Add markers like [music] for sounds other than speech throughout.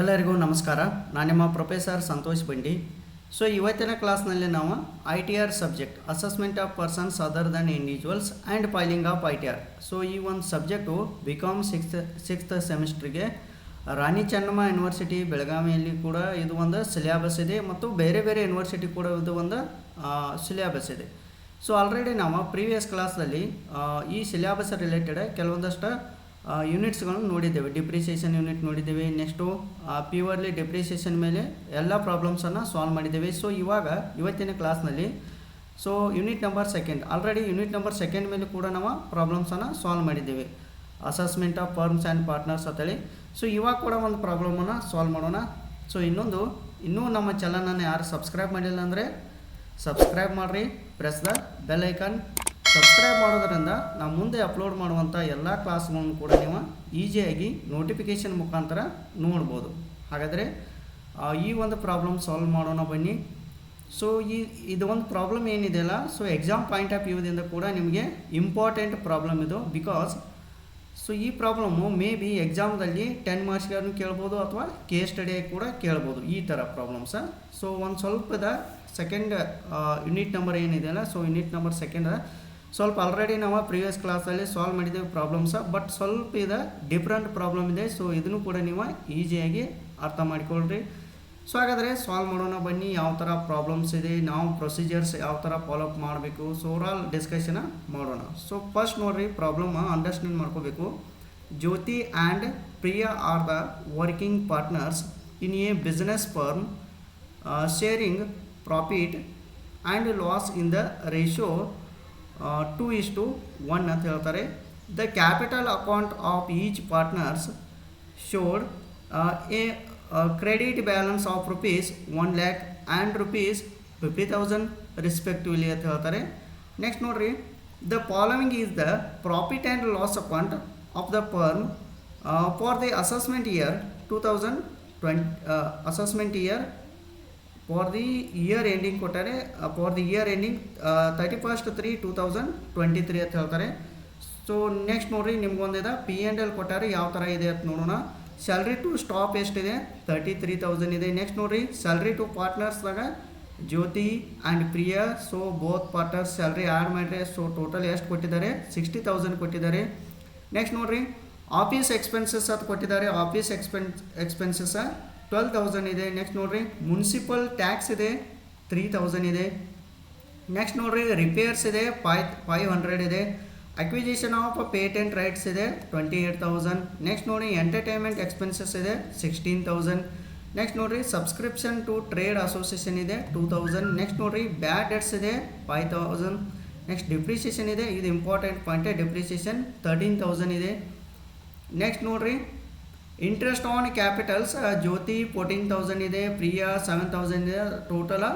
ಎಲ್ಲರಿಗೂ ನಮಸ್ಕಾರ. ನಾನು ನಿಮ್ಮ ಪ್ರೊಫೆಸರ್ ಸಂತೋಷ್ ಬಂಡಿ. ಸೊ ಇವತ್ತಿನ ಕ್ಲಾಸ್ನಲ್ಲಿ ನಾವು I T R subject assessment of persons other than individuals and filing of I T R so ಈ ಒಂದು subject B com sixth sixth ಸೆಮಿಸ್ಟ್ರಿಗೆ Rani Chennamma university ಬೆಳಗಾವಿಯಲ್ಲಿ ಕೂಡ ಇದು ಒಂದು ಸಿಲೆಬಸ್ ಇದೆ ಮತ್ತು ಬೇರೆ ಬೇರೆ ಯೂನಿವರ್ಸಿಟಿ ಕೂಡ ಇದು ಒಂದು ಸಿಲೆಬಸ್ ಇದೆ. ಸೊ ಆಲ್ರೆಡಿ ನಾವು ಪ್ರೀವಿಯಸ್ ಕ್ಲಾಸ್ದಲ್ಲಿ ಈ ಸಿಲೆಬಸ್ ರಿಲೇಟೆಡ್ ಕೆಲವೊಂದಷ್ಟು ಯೂನಿಟ್ಸ್ಗಳನ್ನು ನೋಡಿದ್ದೇವೆ ಡಿಪ್ರಿಸಿಯೇಷನ್ ಯೂನಿಟ್ ನೋಡಿದ್ದೇವೆ ನೆಕ್ಸ್ಟು ಪ್ಯೂರ್ಲಿ ಡಿಪ್ರಿಸಿಯೇಷನ್ ಮೇಲೆ ಎಲ್ಲ ಪ್ರಾಬ್ಲಮ್ಸನ್ನು ಸಾಲ್ವ್ ಮಾಡಿದ್ದೇವೆ. ಸೊ ಇವಾಗ, ಇವತ್ತಿನ ಕ್ಲಾಸ್ನಲ್ಲಿ so unit number second already unit number second ಮೇಲೆ ಕೂಡ ನಾವು ಪ್ರಾಬ್ಲಮ್ಸನ್ನು ಸಾಲ್ವ್ ಮಾಡಿದ್ದೇವೆ. Assessment of firms and partners ಅಂತೇಳಿ. ಸೊ ಇವಾಗ ಕೂಡ ಒಂದು ಪ್ರಾಬ್ಲಮನ್ನು ಸಾಲ್ವ್ ಮಾಡೋಣ. ಸೊ ಇನ್ನೊಂದು, ಇನ್ನೂ ನಮ್ಮ ಚಾನಲನ್ನು ಯಾರು ಸಬ್ಸ್ಕ್ರೈಬ್ ಮಾಡಿಲ್ಲ ಅಂದರೆ ಸಬ್ಸ್ಕ್ರೈಬ್ ಮಾಡಿರಿ press the bell icon subscribe ಮಾಡೋದರಿಂದ ನಾವು ಮುಂದೆ ಅಪ್ಲೋಡ್ ಮಾಡುವಂಥ ಎಲ್ಲ ಕ್ಲಾಸ್ಗಳನ್ನು ಕೂಡ ನೀವು ಈಸಿಯಾಗಿ ನೋಟಿಫಿಕೇಷನ್ ಮುಖಾಂತರ ನೋಡ್ಬೋದು. ಹಾಗಾದರೆ ಈ ಒಂದು ಪ್ರಾಬ್ಲಮ್ ಸಾಲ್ವ್ ಮಾಡೋಣ ಬನ್ನಿ. ಸೊ ಈ, ಇದು ಒಂದು ಪ್ರಾಬ್ಲಮ್ ಏನಿದೆಯಲ್ಲ ಸೊ ಎಕ್ಸಾಮ್ ಪಾಯಿಂಟ್ ಆಫ್ ವ್ಯೂದಿಂದ ಕೂಡ ನಿಮಗೆ ಇಂಪಾರ್ಟೆಂಟ್ ಪ್ರಾಬ್ಲಮ್ ಇದು. ಬಿಕಾಸ್ ಸೊ ಈ ಪ್ರಾಬ್ಲಮ್ಮು ಮೇ ಬಿ ಎಕ್ಸಾಮ್ದಲ್ಲಿ ಟೆನ್ ಮಾರ್ಕ್ಸ್ಗಳನ್ನು ಕೇಳ್ಬೋದು ಅಥವಾ ಕೆ ಸ್ಟಡಿಯಾಗಿ ಕೂಡ ಕೇಳ್ಬೋದು. ಈ ಥರ ಪ್ರಾಬ್ಲಮ್ಸ ಸೊ ಒಂದು ಸ್ವಲ್ಪದ ಸೆಕೆಂಡ್ ಯೂನಿಟ್ ನಂಬರ್ ಏನಿದೆಯಲ್ಲ ಸೊ ಯೂನಿಟ್ ನಂಬರ್ ಸೆಕೆಂಡ್ ಸ್ವಲ್ಪ ಆಲ್ರೆಡಿ ನಾವು ಪ್ರೀವಿಯಸ್ ಕ್ಲಾಸಲ್ಲಿ ಸಾಲ್ವ್ ಮಾಡಿದ್ದೇವೆ ಪ್ರಾಬ್ಲಮ್ಸ ಬಟ್ ಸ್ವಲ್ಪ ಇದು ಡಿಫ್ರೆಂಟ್ ಪ್ರಾಬ್ಲಮ್ ಇದೆ ಸೊ ಇದನ್ನು ಕೂಡ ನೀವು ಈಸಿಯಾಗಿ ಅರ್ಥ ಮಾಡಿಕೊಳ್ಳ್ರಿ ಸೊ ಹಾಗಾದರೆ ಸಾಲ್ವ್ ಮಾಡೋಣ ಬನ್ನಿ, ಯಾವ ಥರ ಪ್ರಾಬ್ಲಮ್ಸ್ ಇದೆ, ನಾವು ಪ್ರೊಸೀಜರ್ಸ್ ಯಾವ ಥರ ಫಾಲೋಅಪ್ ಮಾಡಬೇಕು ಸೊ ಓವರಾಲ್ ಡಿಸ್ಕಷನ ಮಾಡೋಣ. ಸೊ ಫಸ್ಟ್ ನೋಡ್ರಿ ಪ್ರಾಬ್ಲಮ್ ಅಂಡರ್ಸ್ಟ್ಯಾಂಡ್ ಮಾಡ್ಕೋಬೇಕು. Jyoti and Priya are the working partners in a business firm sharing profit and loss in the ratio 2 is to 1 the capital account of each partners showed a, credit balance of rupees 1 lakh and rupees 50,000 respectively next note the following is the profit and loss account of the firm for the assessment year 2020 assessment year for the year ending ಕೊಟ್ಟಾರೆ for the year ending thirty first three two thousand twenty three ಅಂತ ಹೇಳ್ತಾರೆ. So next ನೋಡ್ರಿ ನಿಮ್ಗೊಂದಿದೆ P and L ಕೊಟ್ಟಾರೆ ಯಾವ ಥರ ಇದೆ ಅಂತ ನೋಡೋಣ. ಸ್ಯಾಲ್ರಿ ಟು ಸ್ಟಾಪ್ ಎಷ್ಟಿದೆ ತರ್ಟಿ ತ್ರೀ ತೌಸಂಡ್ ಇದೆ. ನೆಕ್ಸ್ಟ್ ನೋಡ್ರಿ salary to ಪಾರ್ಟ್ನರ್ಸ್ದಾಗ Jyoti and Priya. So both partners salary add ಮಾಡಿದ್ರೆ ಸೊ ಟೋಟಲ್ ಎಷ್ಟು ಕೊಟ್ಟಿದ್ದಾರೆ? ಸಿಕ್ಸ್ಟಿ ತೌಸಂಡ್ ಕೊಟ್ಟಿದ್ದಾರೆ. ನೆಕ್ಸ್ಟ್ ನೋಡ್ರಿ ಆಫೀಸ್ ಎಕ್ಸ್ಪೆನ್ಸಸ್ ಅದು ಕೊಟ್ಟಿದ್ದಾರೆ. Office expense expenses twelve thousand ಇದೆ. ನೆಕ್ಸ್ಟ್ ನೋಡ್ರಿ ಮುನ್ಸಿಪಲ್ ಟ್ಯಾಕ್ಸ್ ಇದೆ ತ್ರೀ ತೌಸಂಡ್ ಇದೆ. ನೆಕ್ಸ್ಟ್ ನೋಡ್ರಿ ರಿಪೇರ್ಸ್ ಇದೆ ಫೈ ಫೈವ್ ಹಂಡ್ರೆಡ್ ಇದೆ. ಅಕ್ವಿಜಿಷನ್ ಆಫ್ ಪೇಟೆಂಟ್ ರೈಟ್ಸ್ ಇದೆ ಟ್ವೆಂಟಿ ಏಟ್ ತೌಸಂಡ್ ನೆಕ್ಸ್ಟ್ ನೋಡಿ ಎಂಟರ್ಟೈನ್ಮೆಂಟ್ ಎಕ್ಸ್ಪೆನ್ಸಸ್ ಇದೆ ಸಿಕ್ಸ್ಟೀನ್ ತೌಸಂಡ್ ನೆಕ್ಸ್ಟ್ ನೋಡ್ರಿ ಸಬ್ಸ್ಕ್ರಿಪ್ಷನ್ ಟು ಟ್ರೇಡ್ ಅಸೋಸಿಯೇಷನ್ ಇದೆ ಟೂ ತೌಸಂಡ್ ನೆಕ್ಸ್ಟ್ ನೋಡ್ರಿ ಬ್ಯಾಡ್ ಡೆಟ್ಸ್ ಇದೆ ಫೈವ್ ತೌಸಂಡ್ ನೆಕ್ಸ್ಟ್ ಡಿಪ್ರಿಸಿಯೇಷನ್ ಇದೆ, ಇದು important point depreciation thirteen thousand ಇದೆ. ನೆಕ್ಸ್ಟ್ ನೋಡ್ರಿ interest on capitals Jyoti fourteen thousand ಇದೆ ಪ್ರಿಯಾ ಸೆವೆನ್ ತೌಸಂಡ್ ಇದೆ ಟೋಟಲ್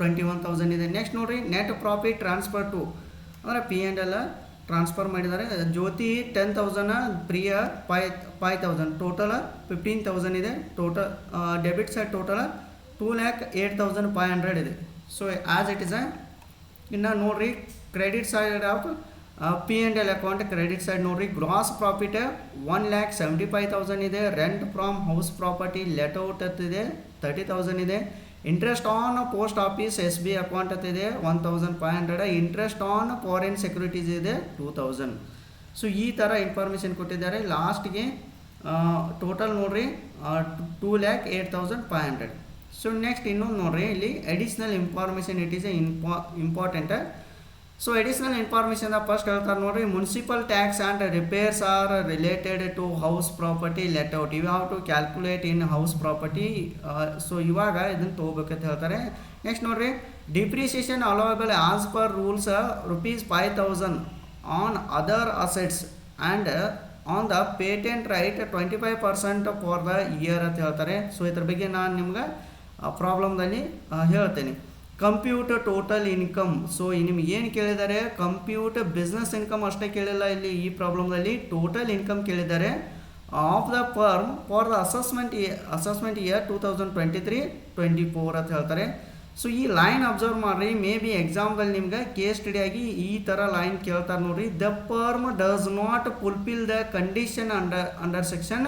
ಟ್ವೆಂಟಿ ಒನ್ ತೌಸಂಡ್ ಇದೆ. ನೆಕ್ಸ್ಟ್ ನೋಡಿರಿ ನೆಟ್ ಪ್ರಾಫಿಟ್ ಟ್ರಾನ್ಸ್ಫರ್ ಟು ಅಂದರೆ ಪಿ ಆ್ಯಂಡ್ ಎಲ್ಲ ಟ್ರಾನ್ಸ್ಫರ್ ಮಾಡಿದ್ದಾರೆ. Jyoti ten thousand Priya five five thousand total fifteen thousand ಇದೆ. Total debit side total two lakh eight thousand five hundred ಇದೆ. So as it is ಇನ್ನು ನೋಡಿರಿ credit side of P and L account credit side ನೋಡ್ರಿ gross profit one lakh seventy five thousand ಇದೆ rent from house property let out ಇದೆ thirty thousand ಇದೆ. Interest on post office S B account ಅಂತ ಇದೆ one thousand five hundred interest on foreign securities ಇದೆ two thousand so ಈ ಥರ information ಕೊಟ್ಟಿದ್ದಾರೆ. ಲಾಸ್ಟ್ಗೆ ಟೋಟಲ್ ನೋಡ್ರಿ two lakh eight thousand five hundred so next ಇನ್ನೊಂದು ನೋಡ್ರಿ, ಇಲ್ಲಿ additional information it is a ಇಂಪಾ important so additional information first ಹೇಳ್ತಾರೆ ನೋಡ್ರಿ. Municipal tax and repairs are related to house property let out you how to calculate in house property so ಇವಾಗ ಇದನ್ನು ತೊಗೋಬೇಕಂತ ಹೇಳ್ತಾರೆ. Next ನೋಡ್ರಿ. Depreciation allowable as per rules rupees five thousand on other assets and on the patent right twenty five percent for the year ಅಂತ ಹೇಳ್ತಾರೆ. So ಇದ್ರ ಬಗ್ಗೆ ನಾನು ನಿಮ್ಗೆ ಪ್ರಾಬ್ಲಮ್ದಲ್ಲಿ ಹೇಳ್ತೇನೆ. ಕಂಪ್ಯೂಟ್ ಟೋಟಲ್ ಇನ್ಕಮ್ ಸೊ ನಿಮ್ಗೆ ಏನು ಕೇಳಿದ್ದಾರೆ? ಕಂಪ್ಯೂಟರ್ ಬಿಸ್ನೆಸ್ ಇನ್ಕಮ್ ಅಷ್ಟೇ ಕೇಳಿಲ್ಲ ಇಲ್ಲಿ ಈ ಪ್ರಾಬ್ಲಮ್ನಲ್ಲಿ ಟೋಟಲ್ ಇನ್ಕಮ್ ಕೇಳಿದ್ದಾರೆ. Of the firm for the assessment assessment year two thousand twenty three twenty four ಅಂತ ಹೇಳ್ತಾರೆ. ಸೊ ಈ ಲೈನ್ ಅಬ್ಸರ್ವ್ ಮಾಡಿರಿ. ಮೇ ಬಿ ಎಕ್ಸಾಂಪಲ್ ನಿಮ್ಗೆ ಕೇಸ್ ಸ್ಟಡಿ ಆಗಿ ಈ ಥರ ಲೈನ್ ಕೇಳ್ತಾರೆ ನೋಡ್ರಿ. The firm does not fulfil the condition under under section